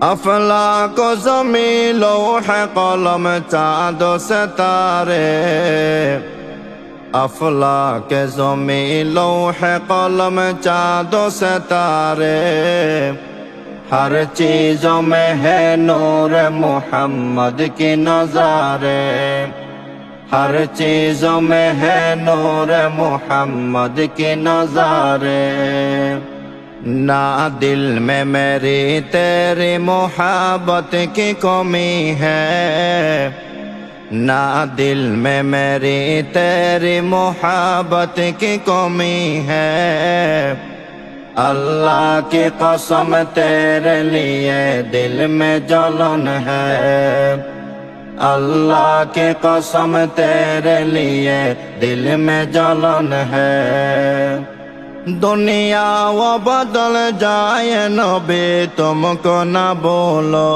افلا کو زمیں لوح قلم، چاند و ستارے۔ افلا کے زمین، لوح قلم، چاند و ستارے۔ ہر چیزوں میں ہے نور محمد کی نظارے۔ ہر چیزوں میں ہے نور محمد کی نظارے۔ ना दिल में मेरी तेरी मोहब्बत की कमी है। ना दिल में मेरी तेरी मोहब्बत की कमी है। अल्लाह की कसम तेरे लिए दिल में जलन है। अल्लाह की कसम तेरे लिए दिल में जलन है। দুনিয়া ও বদল যায় নবে, তুমকো না বলো।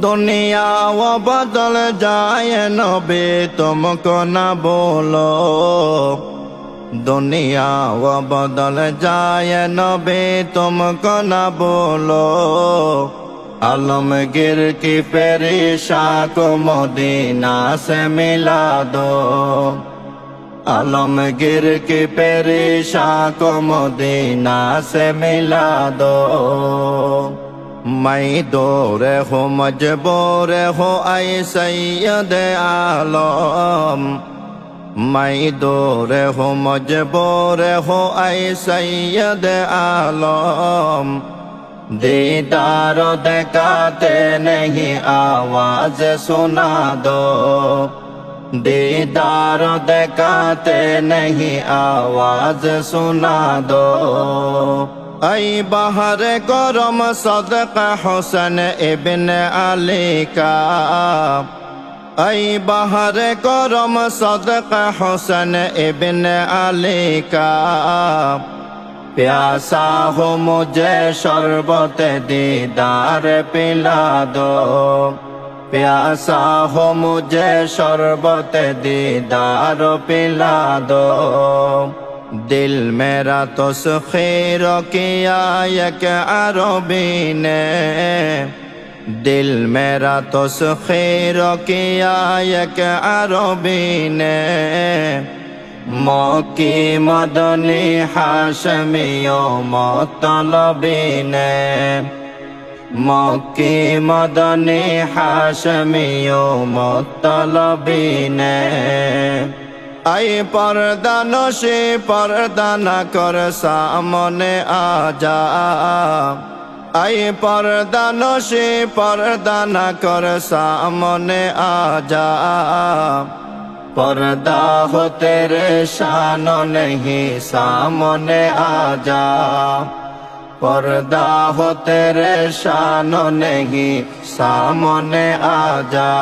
দুনিয়া ও বদল যায় নবে, তুমকো না বলো। দুনিয়া ও বদল যায় নবে, তুমকো না বলো। আলমগীর কি পেরিশা কো মদিনা সে মিলা দো আলমগীর কি পেরিশা কমদিনা সে মিলা দো। মাই দৌড়ে হো, মজবোরে হো, আই সৈয়দ আলম। মাই দৌড়ে হো, মজবোরে হো, আই সৈয়দ আলম। دیدار دکاتے نہیں آواز سنا دو दीदार दिखाते नहीं आवाज सुना दो ऐ बाहर करम सदक हुसन इब्न अली का ऐ बाहर करम सदक हुसन इब्न अली का प्यासा हो मुझे शरबत दीदार पिला दो प्यासा हो मुझे शरबत दीदार पिला दो दिल मेरा तो सुखीर किया एक अरबी ने दिल मेरा तो सुखीर किया एक अरबी ने मौकी मदनी हाशमियो मतलबी মক্কি মদনে হাসমিও মতলবিনে আই পরদান সে পরদান কর সামনে আজা। আই পরদান সে পরদান কর সামনে আজা। পরদা হতে রে শান সামনে আজা। পর্দা হতে রে শানো নেহি সামনে আজা